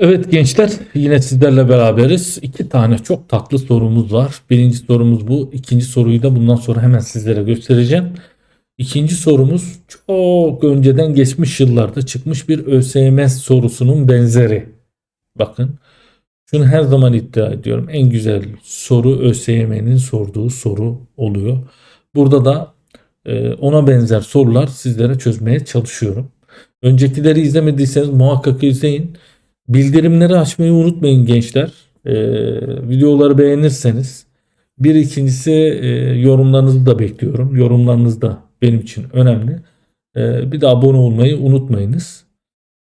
Evet gençler yine sizlerle beraberiz. İki tane çok tatlı sorumuz var. Birinci sorumuz bu. İkinci soruyu da bundan sonra hemen sizlere göstereceğim. İkinci sorumuz çok önceden geçmiş yıllarda çıkmış bir ÖSYM sorusunun benzeri. Bakın şunu her zaman iddia ediyorum. En güzel soru ÖSYM'nin sorduğu soru oluyor. Burada da e, ona benzer sorular sizlere çözmeye çalışıyorum. Öncekileri izlemediyseniz muhakkak izleyin. Bildirimleri açmayı unutmayın gençler. Ee, videoları beğenirseniz. Bir ikincisi e, yorumlarınızı da bekliyorum. Yorumlarınız da benim için önemli. Ee, bir de abone olmayı unutmayınız.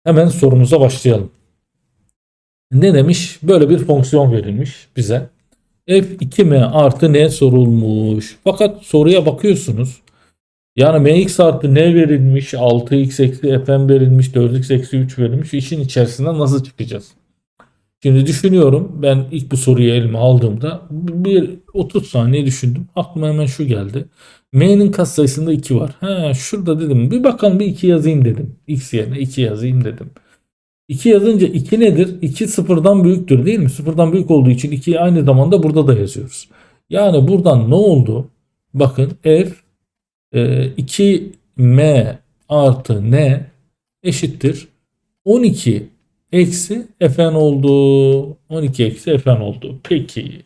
Hemen sorumuza başlayalım. Ne demiş? Böyle bir fonksiyon verilmiş bize. f2m artı n sorulmuş. Fakat soruya bakıyorsunuz. Yani mx artı ne verilmiş, 6x eksi fm verilmiş, 4x eksi 3 verilmiş. İşin içerisinden nasıl çıkacağız? Şimdi düşünüyorum. Ben ilk bu soruyu elime aldığımda bir 30 saniye düşündüm. Aklıma hemen şu geldi. M'nin katsayısında 2 var. Ha şurada dedim. Bir bakalım bir 2 yazayım dedim. X yerine 2 yazayım dedim. 2 yazınca 2 nedir? 2 sıfırdan büyüktür değil mi? Sıfırdan büyük olduğu için 2'yi aynı zamanda burada da yazıyoruz. Yani buradan ne oldu? Bakın f 2m artı n eşittir 12 eksi fn oldu. 12 eksi fn oldu. Peki.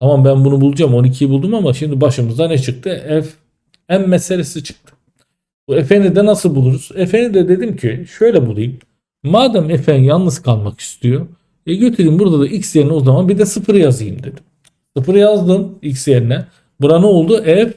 Tamam ben bunu bulacağım. 12'yi buldum ama şimdi başımıza ne çıktı? f m meselesi çıktı. Bu fn'i de nasıl buluruz? fn'i de dedim ki şöyle bulayım. Madem fn yalnız kalmak istiyor. E götüreyim burada da x yerine o zaman bir de 0 yazayım dedim. 0 yazdım x yerine. Bura ne oldu? f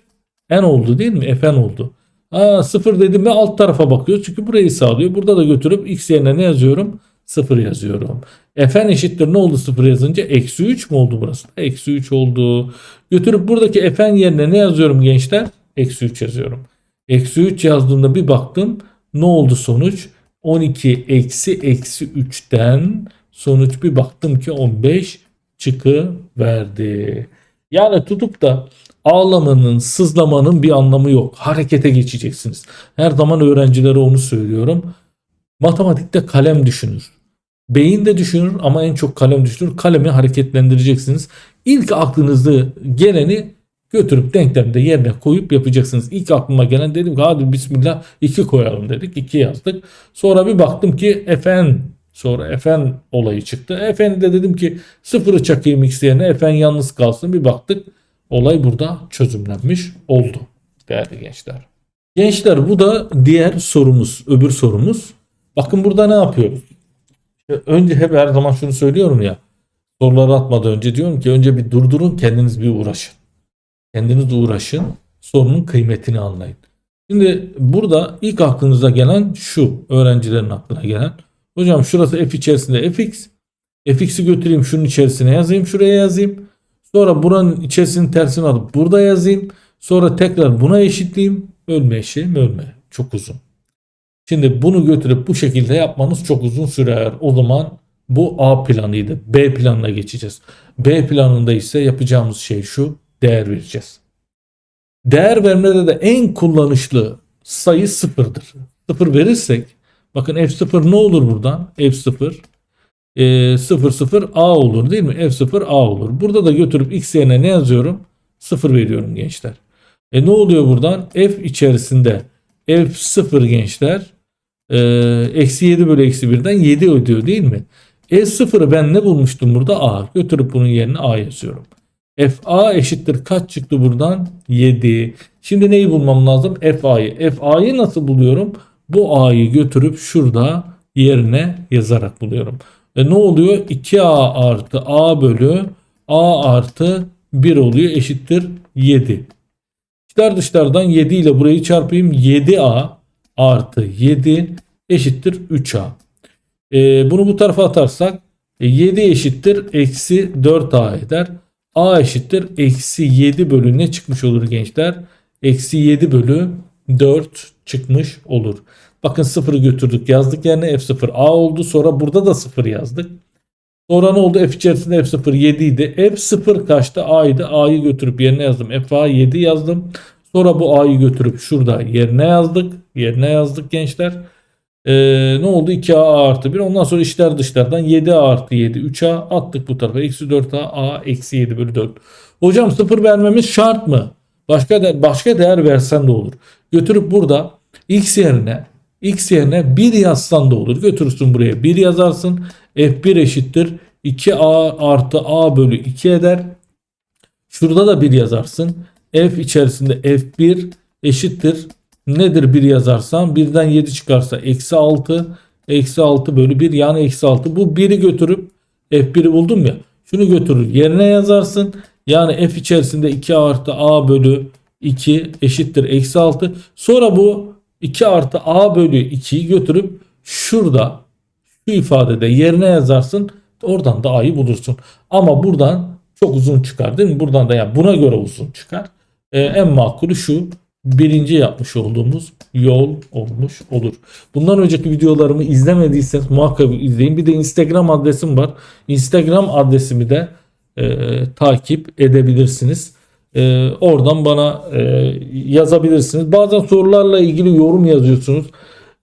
n oldu değil mi? fn oldu. Aa, 0 dedim ve alt tarafa bakıyor. Çünkü burayı sağlıyor. Burada da götürüp x yerine ne yazıyorum? 0 yazıyorum. fn eşittir ne oldu 0 yazınca? Eksi 3 mü oldu burası? Eksi 3 oldu. Götürüp buradaki fn yerine ne yazıyorum gençler? Eksi 3 yazıyorum. Eksi 3 yazdığımda bir baktım. Ne oldu sonuç? 12 eksi eksi 3'ten sonuç bir baktım ki 15 çıkı verdi. Yani tutup da ağlamanın, sızlamanın bir anlamı yok. Harekete geçeceksiniz. Her zaman öğrencilere onu söylüyorum. Matematikte kalem düşünür. Beyin de düşünür ama en çok kalem düşünür. Kalemi hareketlendireceksiniz. İlk aklınızda geleni götürüp denklemde yerine koyup yapacaksınız. İlk aklıma gelen dedim ki hadi bismillah 2 koyalım dedik. 2 yazdık. Sonra bir baktım ki fn sonra fn olayı çıktı. fn'i de dedim ki sıfırı çakayım x yerine fn yalnız kalsın. Bir baktık olay burada çözümlenmiş oldu değerli gençler. Gençler bu da diğer sorumuz, öbür sorumuz. Bakın burada ne yapıyoruz? Önce hep her zaman şunu söylüyorum ya. Soruları atmadan önce diyorum ki önce bir durdurun kendiniz bir uğraşın. Kendiniz uğraşın. Sorunun kıymetini anlayın. Şimdi burada ilk aklınıza gelen şu. Öğrencilerin aklına gelen. Hocam şurası f içerisinde fx. fx'i götüreyim şunun içerisine yazayım. Şuraya yazayım. Sonra buranın içerisinin tersini alıp burada yazayım. Sonra tekrar buna eşitleyeyim. Ölme eşeğim ölme. Çok uzun. Şimdi bunu götürüp bu şekilde yapmanız çok uzun sürer. O zaman bu A planıydı. B planına geçeceğiz. B planında ise yapacağımız şey şu. Değer vereceğiz. Değer vermede de en kullanışlı sayı sıfırdır. Sıfır verirsek bakın F0 ne olur buradan? F0 e, 0 0 A olur değil mi? F0 A olur. Burada da götürüp x yerine ne yazıyorum? 0 veriyorum gençler. E ne oluyor buradan? F içerisinde F0 gençler e, eksi 7 bölü eksi 1'den 7 ödüyor değil mi? F0'ı ben ne bulmuştum burada? A. Götürüp bunun yerine A yazıyorum. FA eşittir kaç çıktı buradan? 7. Şimdi neyi bulmam lazım? FA'yı. FA'yı nasıl buluyorum? Bu A'yı götürüp şurada yerine yazarak buluyorum. E ne oluyor? 2A artı A bölü A artı 1 oluyor eşittir 7. Dışlar dışlardan 7 ile burayı çarpayım. 7A artı 7 eşittir 3A. E, bunu bu tarafa atarsak 7 eşittir eksi 4A eder. A eşittir eksi 7 bölü ne çıkmış olur gençler? Eksi 7 bölü 4 çıkmış olur. Bakın 0'ı götürdük yazdık yerine F0 A oldu. Sonra burada da 0 yazdık. Sonra ne oldu? F içerisinde F0 7 idi. F0 kaçtı? A'ydı. A'yı götürüp yerine yazdım. FA 7 yazdım. Sonra bu A'yı götürüp şurada yerine yazdık. Yerine yazdık gençler. Ee, ne oldu? 2A artı 1. Ondan sonra içler dışlardan 7A artı 7. 3A attık bu tarafa. Eksi 4A A eksi 7 bölü 4. Hocam sıfır vermemiz şart mı? Başka de, başka değer versen de olur. Götürüp burada x yerine x yerine 1 yazsan da olur. Götürürsün buraya 1 yazarsın. F1 eşittir. 2A artı A bölü 2 eder. Şurada da 1 yazarsın. F içerisinde F1 eşittir. Nedir 1 yazarsan? 1'den 7 çıkarsa eksi 6. Eksi 6 bölü 1 yani eksi 6. Bu 1'i götürüp F1'i buldum ya. Şunu götürür yerine yazarsın. Yani F içerisinde 2 artı A bölü 2 eşittir eksi 6. Sonra bu 2 artı A bölü 2'yi götürüp şurada şu ifadede yerine yazarsın. Oradan da A'yı bulursun. Ama buradan çok uzun çıkar değil mi? Buradan da yani buna göre uzun çıkar. Ee, en makulü şu birinci yapmış olduğumuz yol olmuş olur. Bundan önceki videolarımı izlemediyseniz muhakkak izleyin. Bir de Instagram adresim var. Instagram adresimi de e, takip edebilirsiniz. E, oradan bana e, yazabilirsiniz. Bazen sorularla ilgili yorum yazıyorsunuz.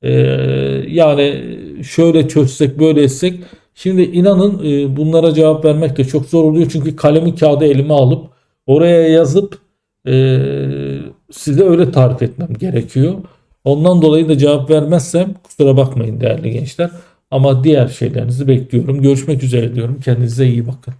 E, yani şöyle çözsek böyle etsek. Şimdi inanın e, bunlara cevap vermek de çok zor oluyor. Çünkü kalemi kağıdı elime alıp oraya yazıp e, size öyle tarif etmem gerekiyor. Ondan dolayı da cevap vermezsem kusura bakmayın değerli gençler. Ama diğer şeylerinizi bekliyorum. Görüşmek üzere diyorum. Kendinize iyi bakın.